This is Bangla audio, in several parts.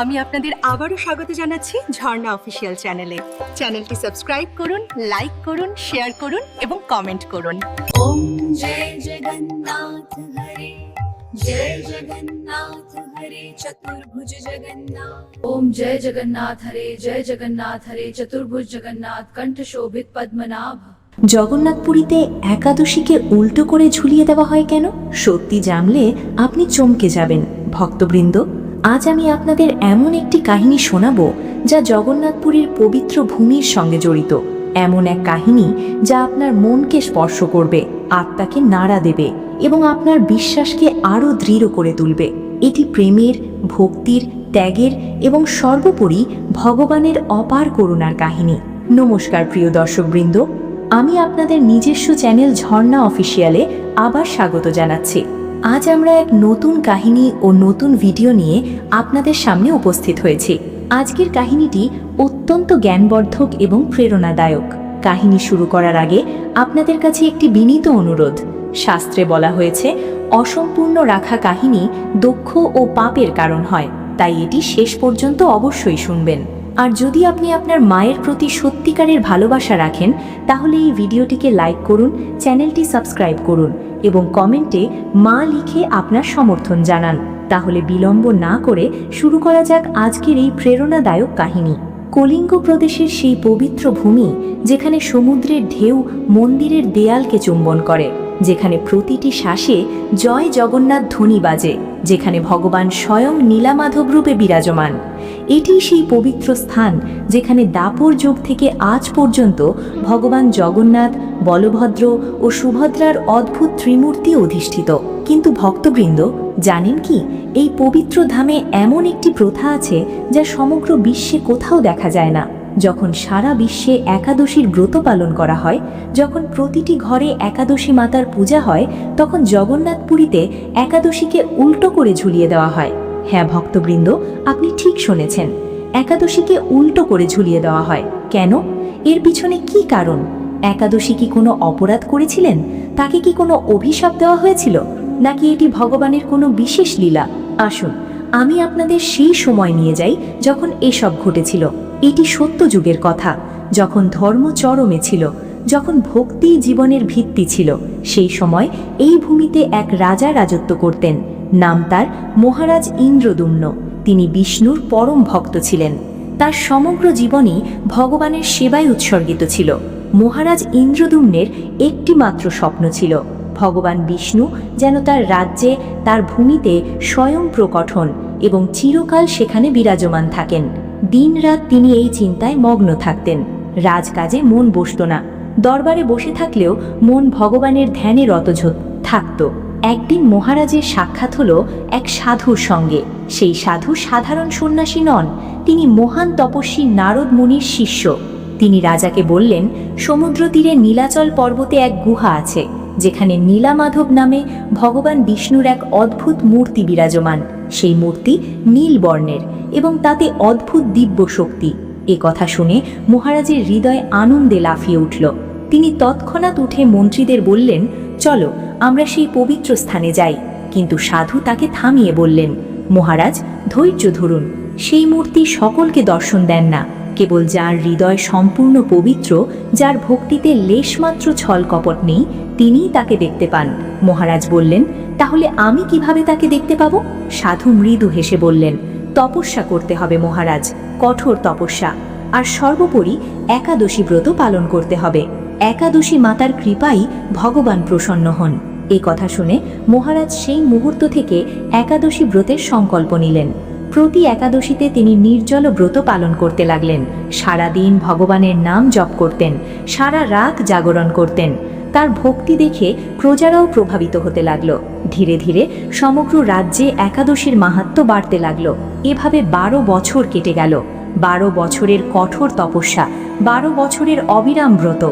আমি আপনাদের আবারও স্বাগত জানাচ্ছি ঝর্ণা অফিসিয়াল চ্যানেলে। চ্যানেলটি সাবস্ক্রাইব করুন লাইক করুন শেয়ার করুন এবং কমেন্ট করুন। ওম জয় জগন্নাথ হরে জয় জগন্নাথ হরে চতুর্ভুজ জগন্নাথ। ওম জয় জগন্নাথ হরে জয় জগন্নাথ চতুর্ভুজ জগন্নাথ কণ্ঠ শোভিত পদ্মনাভ। জগন্নাথপুরীতে একাদশীকে উল্টো করে ঝুলিয়ে দেওয়া হয় কেন? সত্যি জানলে আপনি চমকে যাবেন ভক্তবৃন্দ। আজ আমি আপনাদের এমন একটি কাহিনী শোনাবো যা জগন্নাথপুরীর পবিত্র ভূমির সঙ্গে জড়িত। এমন এক কাহিনী যা আপনার মনকে স্পর্শ করবে, আত্মাকে নাড়া দেবে এবং আপনার বিশ্বাসকে আরও দৃঢ় করে তুলবে। এটি প্রেমের, ভক্তির, ত্যাগের এবং সর্বোপরি ভগবানের অপার করুণার কাহিনী। নমস্কার প্রিয় দর্শকবৃন্দ, আমি আপনাদের নিজস্ব চ্যানেল ঝর্ণা অফিসিয়ালে আবার স্বাগত জানাচ্ছি। আজ আমরা এক নতুন কাহিনী ও নতুন ভিডিও নিয়ে আপনাদের সামনে উপস্থিত হয়েছি। আজকের কাহিনীটি অত্যন্ত জ্ঞানবর্ধক এবং প্রেরণাদায়ক। কাহিনী শুরু করার আগে আপনাদের কাছে একটি বিনীত অনুরোধ। শাস্ত্রে বলা হয়েছে, অসম্পূর্ণ রাখা কাহিনী দক্ষ ও পাপের কারণ হয়, তাই এটি শেষ পর্যন্ত অবশ্যই শুনবেন। আর যদি আপনি আপনার মায়ের প্রতি সত্যিকারের ভালোবাসা রাখেন, তাহলে এই ভিডিওটিকে লাইক করুন, চ্যানেলটি সাবস্ক্রাইব করুন এবং কমেন্টে মা লিখে আপনার সমর্থন জানান। তাহলে বিলম্ব না করে শুরু করা যাক আজকের এই প্রেরণাদায়ক কাহিনী। কলিঙ্গ প্রদেশের সেই পবিত্র ভূমি যেখানে সমুদ্রের ঢেউ মন্দিরের দেয়ালকে চুম্বন করে। যেখানে প্রতিটি শ্বাসে জয় জগন্নাথ ধ্বনি বাজে, যেখানে ভগবান স্বয়ং নীলামাধব রূপে বিরাজমান। এটি সেই পবিত্র স্থান যেখানে দাপর যুগ থেকে আজ পর্যন্ত ভগবান জগন্নাথ, বলভদ্র ও সুভদ্রার অদ্ভুত ত্রিমূর্তি অধিষ্ঠিত। কিন্তু ভক্তবৃন্দ, জানেন কি, এই পবিত্র ধামে এমন একটি প্রথা আছে যা সমগ্র বিশ্বে কোথাও দেখা যায় না। যখন সারা বিশ্বে একাদশীর ব্রত পালন করা হয়, যখন প্রতিটি ঘরে একাদশী মাতার পূজা হয়, তখন জগন্নাথপুরীতে একাদশীকে উল্টো করে ঝুলিয়ে দেওয়া হয়। হ্যাঁ ভক্তবৃন্দ, আপনি ঠিক শুনেছেন, একাদশীকে উল্টো করে ঝুলিয়ে দেওয়া হয়। কেন? এর পিছনে কি কারণ? একাদশী কি কোনো অপরাধ করেছিলেন? তাকে কি কোনো অভিশাপ দেওয়া হয়েছিল? নাকি এটি ভগবানের কোনো বিশেষ লীলা? আসুন, আমি আপনাদের সেই সময় নিয়ে যাই যখন এসব ঘটেছিল। এটি সত্য যুগের কথা। যখন ধর্ম চরমে ছিল, যখন ভক্তি জীবনের ভিত্তি ছিল, সেই সময় এই ভূমিতে এক রাজা রাজত্ব করতেন। নাম তার মহারাজ ইন্দ্রদুম্ন। তিনি বিষ্ণুর পরম ভক্ত ছিলেন। তার সমগ্র জীবনই ভগবানের সেবায় উৎসর্গিত ছিল। মহারাজ ইন্দ্রদুম্নের একটি মাত্র স্বপ্ন ছিল, ভগবান বিষ্ণু যেন তার রাজ্যে, তার ভূমিতে স্বয়ং প্রকট হন এবং চিরকাল সেখানে বিরাজমান থাকেন। দিনরাত তিনি এই চিন্তায় মগ্ন থাকতেন। রাজকাজে মন বসত না। দরবারে বসে থাকলেও মন ভগবানের ধ্যানে রতঝোত থাকত। একদিন মহারাজের সাক্ষাৎ হল এক সাধুর সঙ্গে। সেই সাধু সাধারণ সন্ন্যাসী নন, তিনি মহান তপস্বী নারদ মুনির শিষ্য। তিনি রাজাকে বললেন, সমুদ্র তীরে নীলাচল পর্বতে এক গুহা আছে, যেখানে নীলামাধব নামে ভগবান বিষ্ণুর এক অদ্ভুত মূর্তি বিরাজমান। সেই মূর্তি নীল বর্ণের এবং তাতে অদ্ভুত দিব্য শক্তি। এ কথা শুনে মহারাজের হৃদয় আনন্দে লাফিয়ে উঠল। তিনি তৎক্ষণাৎ উঠে মন্ত্রীদের বললেন, চলো, আমরা সেই পবিত্র স্থানে যাই। কিন্তু সাধু তাকে থামিয়ে বললেন, মহারাজ, ধৈর্য ধরুন। সেই মূর্তি সকলকে দর্শন দেন না। কেবল যার হৃদয় সম্পূর্ণ পবিত্র, যার ভক্তিতে লেশমাত্র ছল কপট নেই, তিনিই তাকে দেখতে পান। মহারাজ বললেন, তাহলে আমি কীভাবে তাকে দেখতে পাব? সাধু মৃদু হেসে বললেন, তপস্যা করতে হবে মহারাজ, কঠোর তপস্যা। আর সর্বোপরি একাদশী ব্রত পালন করতে হবে। একাদশী মাতার কৃপাই ভগবান প্রসন্ন হন। এই কথা শুনে মহারাজ সেই মুহূর্ত থেকে একাদশী ব্রতের সংকল্প নিলেন। প্রতি একাদশীতে তিনি নির্জল ব্রত পালন করতে লাগলেন। সারাদিন ভগবানের নাম জপ করতেন, সারা রাত জাগরণ করতেন। তার ভক্তি দেখে প্রজারাও প্রভাবিত হতে লাগল। ধীরে ধীরে সমগ্র রাজ্যে একাদশীর মাহাত্ম বাড়তে লাগল। এভাবে বারো বছর কেটে গেল। বারো বছরের কঠোর তপস্যা, বারো বছরের অবিরাম ব্রত।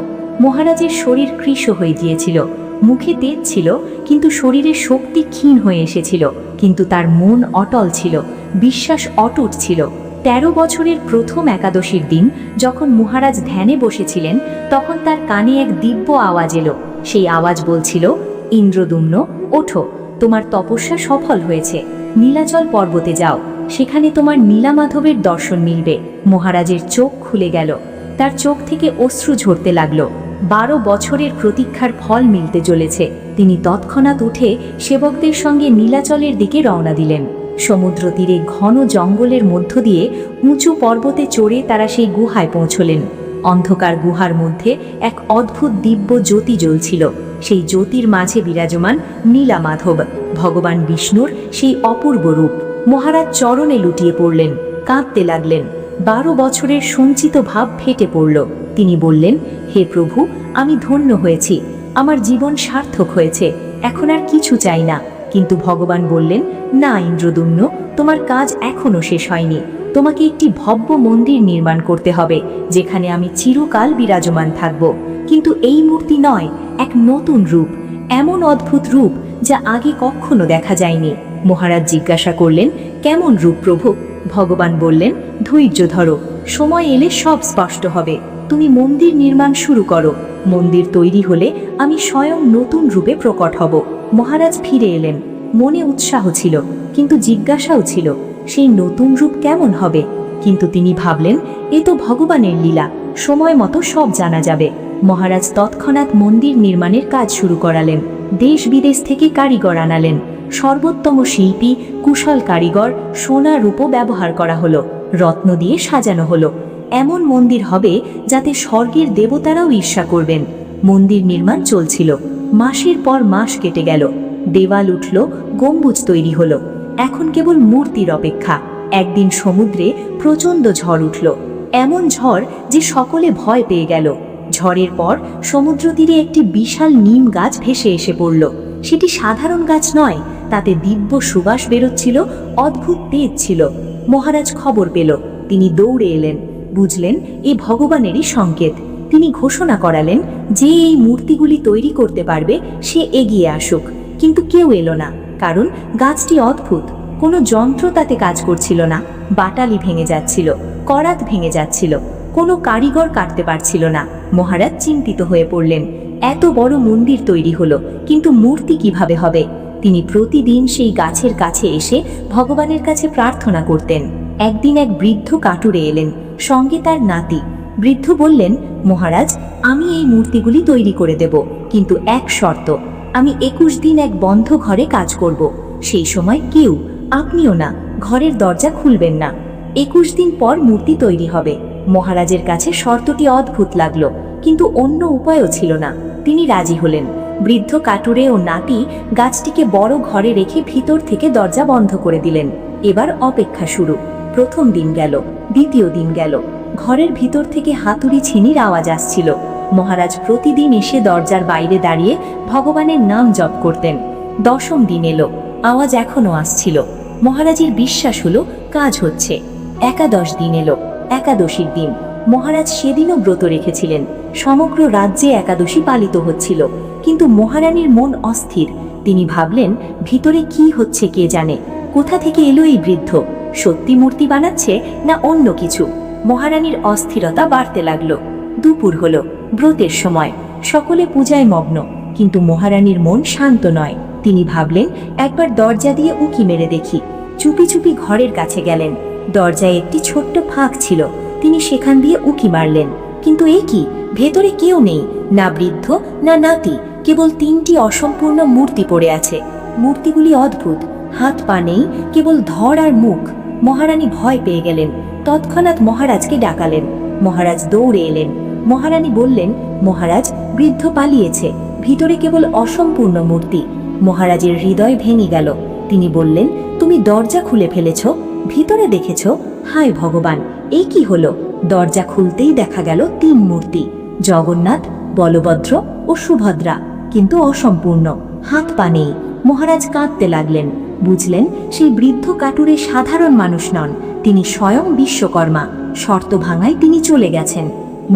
মহারাজের শরীর কৃষ হয়ে গিয়েছিল। মুখে তেজ ছিল, কিন্তু শরীরের শক্তি ক্ষীণ হয়ে এসেছিল, কিন্তু তার মন অটল ছিল। বিশ্বাস অটুট ছিল। তেরো বছরের প্রথম একাদশীর দিন যখন মহারাজ ধ্যানে বসেছিলেন, তখন তার কানে এক দিব্য আওয়াজ এলো। সেই আওয়াজ বলছিল, ইন্দ্রদুম্ন, ওঠো, তোমার তপস্যা সফল হয়েছে। নীলাচল পর্বতে যাও, সেখানে তোমার নীলামাধবের দর্শন মিলবে। মহারাজের চোখ খুলে গেল। তার চোখ থেকে অশ্রু ঝরতে লাগল। বারো বছরের প্রতীক্ষার ফল মিলতে চলেছে। তিনি তৎক্ষণাৎ উঠে সেবকদের সঙ্গে নীলাচলের দিকে রওনা দিলেন। সমুদ্র তীরে ঘন জঙ্গলের মধ্য দিয়ে উঁচু পর্বতে চড়ে তারা সেই গুহায় পৌঁছলেন। অন্ধকার গুহার মধ্যে এক অদ্ভুত দিব্য জ্যোতি জ্বলছিল। সেই জ্যোতির মাঝে বিরাজমান নীলা মাধব ভগবান বিষ্ণুর সেই অপূর্ব রূপ। মহারাজ চরণে লুটিয়ে পড়লেন, কাঁদতে লাগলেন। বারো বছরের সঞ্চিত ভাব ফেটে পড়ল। তিনি বললেন, হে প্রভু, আমি ধন্য হয়েছি। আমার জীবন সার্থক হয়েছে। এখন আর কিছু চাই না। কিন্তু ভগবান বললেন, না, ইন্দ্রদুম্ন, তোমার কাজ এখনও শেষ হয়নি। তোমাকে একটি ভব্য মন্দির নির্মাণ করতে হবে, যেখানে আমি চিরকাল বিরাজমান থাকব। কিন্তু এই মূর্তি নয়, এক নতুন রূপ, এমন অদ্ভুত রূপ যা আগে কখনো দেখা যায়নি। মহারাজ জিজ্ঞাসা করলেন, কেমন রূপ প্রভু? ভগবান বললেন, ধৈর্য ধরো, সময় এলে সব স্পষ্ট হবে। তুমি মন্দির নির্মাণ শুরু করো মন্দির তৈরি হলে আমি স্বয়ং নতুন রূপে প্রকট হব। মহারাজ ফিরে এলেন। মনে উৎসাহ ছিল, কিন্তু জিজ্ঞাসাও ছিল, সেই নতুন রূপ কেমন হবে? কিন্তু তিনি ভাবলেন, এ তো ভগবানের লীলা, সময় মতো সব জানা যাবে। মহারাজ তৎক্ষণাৎ মন্দির নির্মাণের কাজ শুরু করালেন। দেশ বিদেশ থেকে কারিগর আনালেন। সর্বোত্তম শিল্পী, কুশল কারিগর, সোনা রূপো ব্যবহার করা হলো। রত্ন দিয়ে সাজানো হলো। এমন মন্দির হবে যাতে স্বর্গের দেবতারাও ঈর্ষা করবেন। মন্দির নির্মাণ চলছিল। মাসের পর মাস কেটে গেল। দেওয়াল উঠল, গম্বুজ তৈরি হলো। এখন কেবল মূর্তির অপেক্ষা। একদিন সমুদ্রে প্রচণ্ড ঝড় উঠল। এমন ঝড় যে সকলে ভয় পেয়ে গেল। ঝড়ের পর সমুদ্র তীরে একটি বিশাল নিম গাছ ভেসে এসে পড়ল। সেটি সাধারণ গাছ নয়, তাতে দিব্য সুবাস বেরোচ্ছিল, অদ্ভুত তেজ ছিল। মহারাজ খবর পেল। তিনি দৌড়ে এলেন। বুঝলেন, এ ভগবানেরই সংকেত। তিনি ঘোষণা করালেন যে এই মূর্তিগুলি তৈরি করতে পারবে, সে এগিয়ে আসুক। কিন্তু কেউ এলো না, কারণ গাছটি অদ্ভুত। কোনো যন্ত্র তাতে কাজ করছিল না, বাটালি ভেঙে যাচ্ছিল, করাত ভেঙে যাচ্ছিল, কোনো কারিগর কাটতে পারছিল না। মহারাজ চিন্তিত হয়ে পড়লেন, এত বড় মন্দির তৈরি হলো, কিন্তু মূর্তি কীভাবে হবে? তিনি প্রতিদিন সেই গাছের কাছে এসে ভগবানের কাছে প্রার্থনা করতেন। একদিন এক বৃদ্ধ কাটুরে এলেন। সঙ্গে তার নাতি। বৃদ্ধ বললেন, মহারাজ, আমি এই মূর্তিগুলি তৈরি করে দেব, কিন্তু এক শর্ত। আমি একুশ দিন এক বন্ধ ঘরে কাজ করব। সেই সময় কেউ, আপনিও না, ঘরের দরজা খুলবেন না। একুশ দিন পর মূর্তি তৈরি হবে। মহারাজের কাছে শর্তটি অদ্ভুত লাগল, কিন্তু অন্য উপায়ও ছিল না। তিনি রাজি হলেন। বৃদ্ধ কাটুরে ও নাতি গাছটিকে বড় ঘরে রেখে ভিতর থেকে দরজা বন্ধ করে দিলেন। এবার অপেক্ষা শুরু। প্রথম দিন গেল, দ্বিতীয় দিন গেল। ঘরের ভিতর থেকে হাতুড়ি ছিনির আওয়াজ আসছিল। মহারাজ প্রতিদিন এসে দরজার বাইরে দাঁড়িয়ে ভগবানের নাম জপ করতেন। দশম দিন এলো, আওয়াজ এখনও আসছিল। মহারাজের বিশ্বাস হলো, কাজ হচ্ছে। একাদশ দিন এলো, একাদশীর দিন। মহারাজ সেদিনও ব্রত রেখেছিলেন। সমগ্র রাজ্যে একাদশী পালিত হচ্ছিল। কিন্তু মহারানীর মন অস্থির। তিনি ভাবলেন, ভিতরে কি হচ্ছে কে জানে? কোথা থেকে এলো এই বৃদ্ধ? সত্যি মূর্তি বানাচ্ছে না অন্য কিছু? মহারানীর অস্থিরতা বাড়তে লাগল। দুপুর হলো, ব্রতের সময়। সকলে পূজায় মগ্ন, কিন্তু মহারানীর মন শান্ত নয়। তিনি ভাবলেন, একবার দরজা দিয়ে উকি মেরে দেখি। চুপি চুপি ঘরের কাছে গেলেন। দরজায় একটি ছোট্ট ফাঁক ছিল। তিনি সেখান দিয়ে উকি মারলেন। কিন্তু এ কি? ভেতরে কেউ নেই, না বৃদ্ধ, না নাতি। কেবল তিনটি অসম্পূর্ণ মূর্তি পড়ে আছে। মূর্তিগুলি অদ্ভুত। হাত পা নেই, কেবল ধর আর মুখ। মহারানী ভয় পেয়ে গেলেন। তৎক্ষণাৎ মহারাজকে ডাকালেন। মহারাজ দৌড়ে এলেন। মহারানী বললেন, মহারাজ, বৃদ্ধ পালিয়েছে। ভিতরে কেবল অসম্পূর্ণ মূর্তি। মহারাজের হৃদয় ভেঙে গেল। তিনি বললেন, তুমি দরজা খুলে ফেলেছ? ভিতরে দেখেছ? হায় ভগবান এই কি হলো? দরজা খুলতেই দেখা গেল তিন মূর্তি। জগন্নাথ, বলভদ্র ও সুভদ্রা, কিন্তু অসম্পূর্ণ। হাত পা নেই। মহারাজ কাঁদতে লাগলেন। বুঝলেন, সেই বৃদ্ধ কাটুরে সাধারণ মানুষ নন, তিনি স্বয়ং বিশ্বকর্মা, শর্ত ভাঙায় তিনি চলে গেছেন।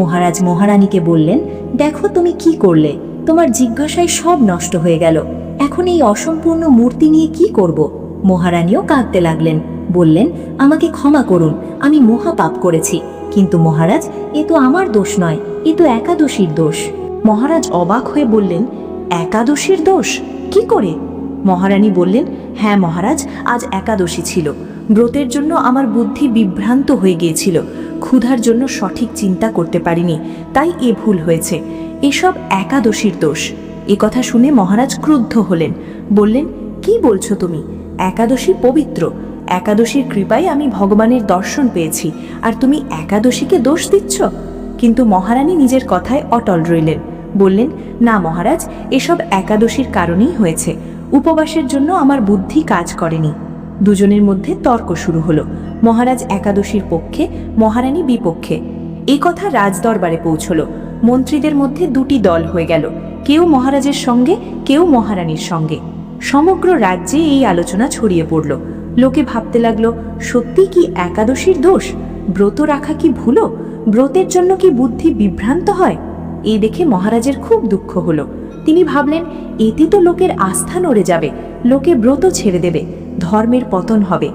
মহারাজ মহারানীকে বললেন, দেখো তুমি কি করলে, তোমার জিজ্ঞাসায় সব নষ্ট হয়ে গেল, এখন এই অসম্পূর্ণ মূর্তি নিয়ে কি করব? মহারানীও কাঁদতে লাগলেন, বললেন, আমাকে ক্ষমা করুন, আমি মহাপাপ করেছি, কিন্তু মহারাজ, এ তো আমার দোষ নয়, এ তো একাদশীর দোষ। মহারাজ অবাক হয়ে বললেন, একাদশীর দোষ? কি করে? মহারানী বললেন হ্যাঁ মহারাজ, আজ একাদশী ছিল। ব্রতের জন্য আমার বুদ্ধি বিভ্রান্ত হয়ে গিয়েছিল। ক্ষুধার জন্য সঠিক চিন্তা করতে পারিনি, তাই এ ভুল হয়েছে। এসব একাদশীর দোষ। এ কথা শুনে মহারাজ ক্রুদ্ধ হলেন। বললেন, কি বলছো তুমি? একাদশী পবিত্র। একাদশীর কৃপায় আমি ভগবানের দর্শন পেয়েছি, আর তুমি একাদশীকে দোষ দিচ্ছ? কিন্তু মহারানী নিজের কথায় অটল রইলেন। বললেন, না মহারাজ, এসব একাদশীর কারণেই হয়েছে। উপবাসের জন্য আমার বুদ্ধি কাজ করেনি। দুজনের মধ্যে তর্ক শুরু হলো। মহারাজ একাদশীর পক্ষে, মহারানী বিপক্ষে। এ কথা রাজদরবারে পৌঁছল। মন্ত্রীদের মধ্যে দুটি দল হয়ে গেল। কেউ মহারাজের সঙ্গে, কেউ মহারানীর সঙ্গে। সমগ্র রাজ্যে এই আলোচনা ছড়িয়ে পড়ল। লোকে ভাবতে লাগল, সত্যি কি একাদশীর দোষ? ব্রত রাখা কি ভুলো? ব্রতের জন্য কি বুদ্ধি বিভ্রান্ত হয়? এই দেখে মহারাজের খুব দুঃখ হলো। তিনি ভাবলেন, এতে তো লোকের আস্থা নড়ে যাবে, লোকে ব্রত ছেড়ে দেবে, ধর্মের পতন হবে।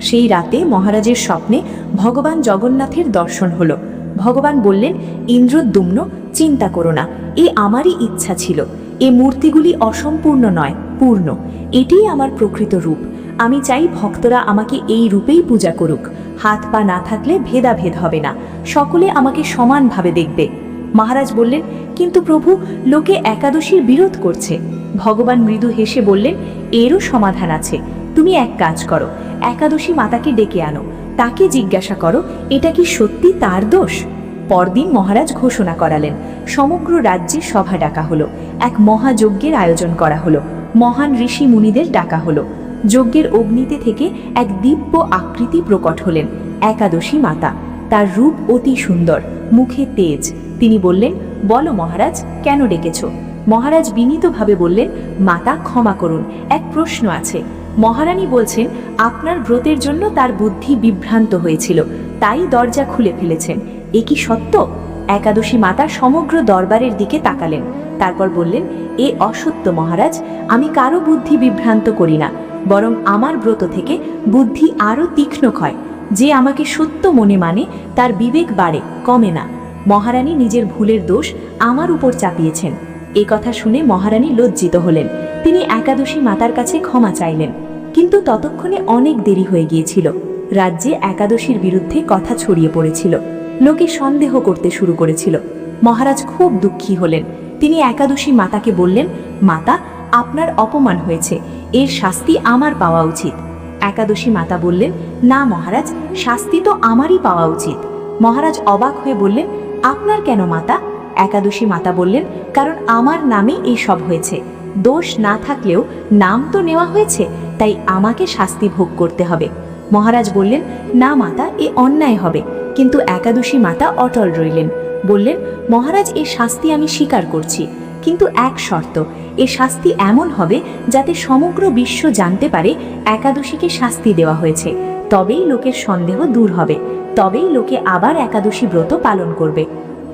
সেই রাতে মহারাজের স্বপ্নে ভগবান জগন্নাথের দর্শন হলো। ভগবান বললেন, ইন্দ্রদ্যুম্ন, চিন্তা করো না, এ আমারই ইচ্ছা ছিল। এ মূর্তিগুলি অসম্পূর্ণ নয়, পূর্ণ। এটিই আমার প্রকৃত রূপ। আমি চাই ভক্তরা আমাকে এই রূপেই পূজা করুক। হাত পা না থাকলে ভেদাভেদ হবে না। সকলে আমাকে সমানভাবে দেখবে। মহারাজ বললেন, কিন্তু প্রভু, লোকে একাদশীর বিরোধ করছে। ভগবান মৃদু হেসে বললেন, এরও সমাধান আছে। তুমি এক কাজ করো, একাদশী মাতাকে ডেকে আনো। তাকে জিজ্ঞাসা করো, এটা কি সত্যি তার দোষ? পরদিন মহারাজ ঘোষণা করালেন, সমগ্র রাজ্যে সভা ডাকা হলো। এক মহাযজ্ঞের আয়োজন করা হলো। মহান ঋষি মুনিদের ডাকা হলো। যজ্ঞের অগ্নিতে থেকে এক দিব্য আকৃতি প্রকট হলেন, একাদশী মাতা। তার রূপ অতি সুন্দর, মুখে তেজ তিনি বললেন, বলো মহারাজ, কেন ডেকেছ? মহারাজ বিনীতভাবে বললেন, মাতা, ক্ষমা করুন, এক প্রশ্ন আছে। মহারানী বলছেন, আপনার ব্রতের জন্য তার বুদ্ধি বিভ্রান্ত হয়েছিল, তাই দরজা খুলে ফেলেছেন। এ কি সত্য? একাদশী মাতা সমগ্র দরবারের দিকে তাকালেন। তারপর বললেন, এ অসত্য মহারাজ, আমি কারও বুদ্ধি বিভ্রান্ত করি না, বরং আমার ব্রত থেকে বুদ্ধি আরও তীক্ষ্ণ হয় যে আমাকে সত্য মনে মানে তার বিবেক বাড়ে, কমে না। মহারানী নিজের ভুলের দোষ আমার উপর চাপিয়েছেন। এ কথা শুনে মহারানী লজ্জিত হলেন। তিনি একাদশী মাতার কাছে ক্ষমা চাইলেন। কিন্তু ততক্ষণে অনেক দেরি হয়ে গিয়েছিল। রাজ্যে একাদশীর বিরুদ্ধে কথা ছড়িয়ে পড়েছিল। লোকে সন্দেহ করতে শুরু করেছিল। মহারাজ খুব দুঃখী হলেন। তিনি একাদশী মাতাকে বললেন, মাতা, আপনার অপমান হয়েছে। এর শাস্তি আমার পাওয়া উচিত। একাদশী মাতা বললেন, না মহারাজ, শাস্তি তো আমারই পাওয়া উচিত। মহারাজ অবাক হয়ে বললেন আপনার কেন মাতা? একাদশী মাতা বললেন, কারণ আমার নামে এই সব হয়েছে। দোষ না থাকলেও নাম তো নেওয়া হয়েছে, তাই আমাকে শাস্তি ভোগ করতে হবে। মহারাজ বললেন, না মাতা, এ অন্যায় হবে। কিন্তু একাদশী মাতা অটল রইলেন। বললেন, মহারাজ, এ শাস্তি আমি স্বীকার করছি। কিন্তু এক শর্ত, এ শাস্তি এমন হবে যাতে সমগ্র বিশ্ব জানতে পারে একাদশীকে শাস্তি দেওয়া হয়েছে। তবেই লোকের সন্দেহ দূর হবে। তবেই লোকে আবার একাদশী ব্রত পালন করবে।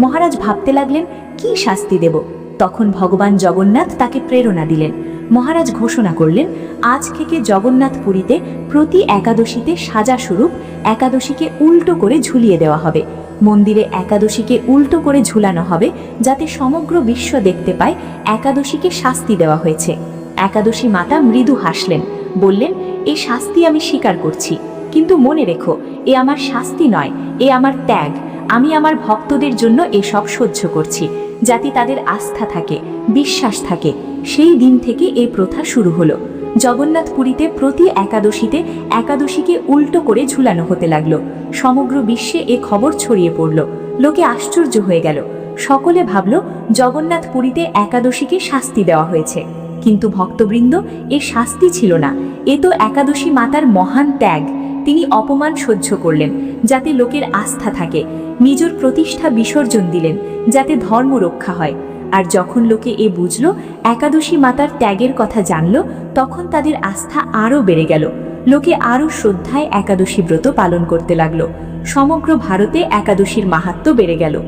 মহারাজ ভাবতে লাগলেন, কি শাস্তি দেব? তখন ভগবান জগন্নাথ তাকে প্রেরণা দিলেন। মহারাজ ঘোষণা করলেন, আজ থেকে জগন্নাথ পুরীতে প্রতি একাদশীতে সাজা স্বরূপ একাদশীকে উল্টো করে ঝুলিয়ে দেওয়া হবে। মন্দিরে একাদশীকে উল্টো করে ঝুলানো হবে যাতে সমগ্র বিশ্ব দেখতে পায় একাদশীকে শাস্তি দেওয়া হয়েছে। একাদশী মাতা মৃদু হাসলেন, বললেন এই শাস্তি আমি স্বীকার করছি। কিন্তু মনে রেখো, এ আমার শাস্তি নয়, এ আমার ত্যাগ। আমি আমার ভক্তদের জন্য এসব সহ্য করছি, যাতে তাদের আস্থা থাকে, বিশ্বাস থাকে। সেই দিন থেকে এই প্রথা শুরু হলো। জগন্নাথপুরীতে প্রতি একাদশীতে একাদশীকে উল্টো করে ঝুলানো হতে লাগল। সমগ্র বিশ্বে এ খবর ছড়িয়ে পড়ল। লোকে আশ্চর্য হয়ে গেল। সকলে ভাবল, জগন্নাথপুরীতে একাদশীকে শাস্তি দেওয়া হয়েছে। কিন্তু ভক্তবৃন্দ, এ শাস্তি ছিল না। এ তো একাদশী মাতার মহান ত্যাগ। তিনি অপমান সহ্য করলেন, যাতে লোকের আস্থা থাকে। নিজের প্রতিষ্ঠা বিসর্জন দিলেন, যাতে ধর্ম রক্ষা হয়। আর যখন লোকে এ বুঝল, একাদশী মাতার ত্যাগের কথা জানল, তখন তাদের আস্থা আরও বেড়ে গেল। লোকে আরও শ্রদ্ধায় একাদশী ব্রত পালন করতে লাগল। সমগ্র ভারতে একাদশীর মাহাত্ম বেড়ে গেল।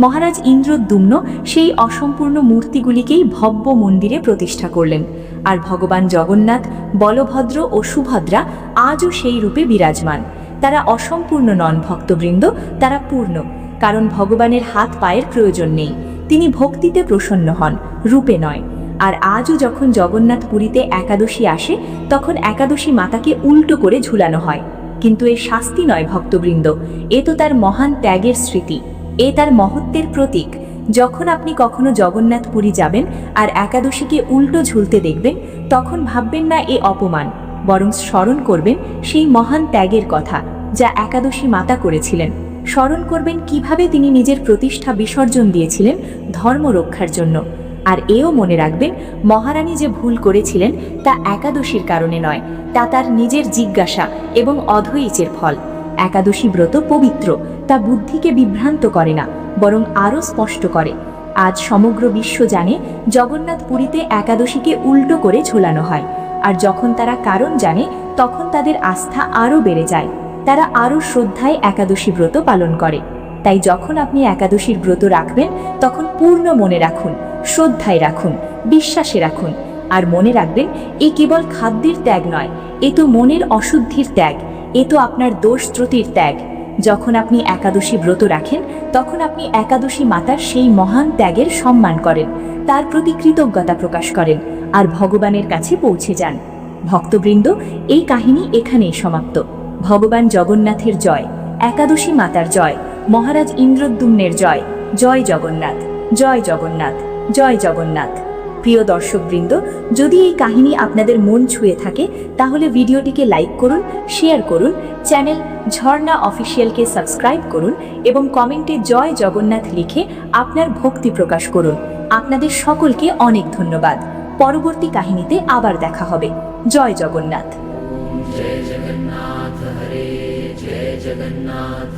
মহারাজ ইন্দ্রদ্যুম্ন সেই অসম্পূর্ণ মূর্তিগুলিকেই ভব্য মন্দিরে প্রতিষ্ঠা করলেন। আর ভগবান জগন্নাথ, বলভদ্র ও সুভদ্রা আজও সেই রূপে বিরাজমান। তারা অসম্পূর্ণ নন ভক্তবৃন্দ, তারা পূর্ণ। কারণ ভগবানের হাত পায়ের প্রয়োজন নেই। তিনি ভক্তিতে প্রসন্ন হন, রূপে নয়। আর আজও যখন জগন্নাথ পুরীতে একাদশী আসে, তখন একাদশী মাতাকে উল্টো করে ঝুলানো হয়। কিন্তু এ শাস্তি নয় ভক্তবৃন্দ, এ তো তার মহান ত্যাগের স্মৃতি। এ তার মহত্বের প্রতীক। যখন আপনি কখনো জগন্নাথ পুরী যাবেন আর একাদশীকে উল্টো ঝুলতে দেখবেন, তখন ভাববেন না এ অপমান, বরং স্মরণ করবেন সেই মহান ত্যাগের কথা যা একাদশী মাতা করেছিলেন। স্মরণ করবেন কীভাবে তিনি নিজের প্রতিষ্ঠা বিসর্জন দিয়েছিলেন ধর্ম রক্ষার জন্য। আর এও মনে রাখবেন, মহারানী যে ভুল করেছিলেন তা একাদশীর কারণে নয়, তা তার নিজের জিজ্ঞাসা এবং অধৈচের ফল। একাদশী ব্রত পবিত্র তা বুদ্ধিকে বিভ্রান্ত করে না, বরং আরও স্পষ্ট করে। আজ সমগ্র বিশ্ব জানে জগন্নাথ পুরীতে একাদশীকে উল্টো করে ঝোলানো হয়, আর যখন তারা কারণ জানে, তখন তাদের আস্থা আরও বেড়ে যায়। তারা আরও শ্রদ্ধায় একাদশী ব্রত পালন করে। তাই যখন আপনি একাদশীর ব্রত রাখবেন, তখন পূর্ণ মনে রাখুন, শ্রদ্ধায় রাখুন, বিশ্বাসে রাখুন, আর মনে রাখবেন, এ কেবল খাদ্যের ত্যাগ নয়, এ তো মনের অশুদ্ধির ত্যাগ, এ তো আপনার দোষ ত্রুটির ত্যাগ। যখন আপনি একাদশী ব্রত রাখেন, তখন আপনি একাদশী মাতার সেই মহান ত্যাগের সম্মান করেন, তার প্রতি কৃতজ্ঞতা প্রকাশ করেন আর ভগবানের কাছে পৌঁছে যান। ভক্তবৃন্দ, এই কাহিনী এখানেই সমাপ্ত। ভগবান জগন্নাথের জয়, একাদশী মাতার জয়, মহারাজ ইন্দ্রদ্যুম্নের জয় জয় জগন্নাথ জয় জগন্নাথ জয় জগন্নাথ। প্রিয় দর্শকবৃন্দ, যদি এই কাহিনী আপনাদের মন ছুঁয়ে থাকে, তাহলে ভিডিওটিকে লাইক করুন, শেয়ার করুন, চ্যানেল ঝর্ণা অফিসিয়ালকে সাবস্ক্রাইব করুন এবং কমেন্টে জয় জগন্নাথ লিখে আপনার ভক্তি প্রকাশ করুন। আপনাদের সকলকে অনেক ধন্যবাদ। পরবর্তী কাহিনীতে আবার দেখা হবে। জয় জগন্নাথ। জয় জগন্নাথ জয় জগন্নাথ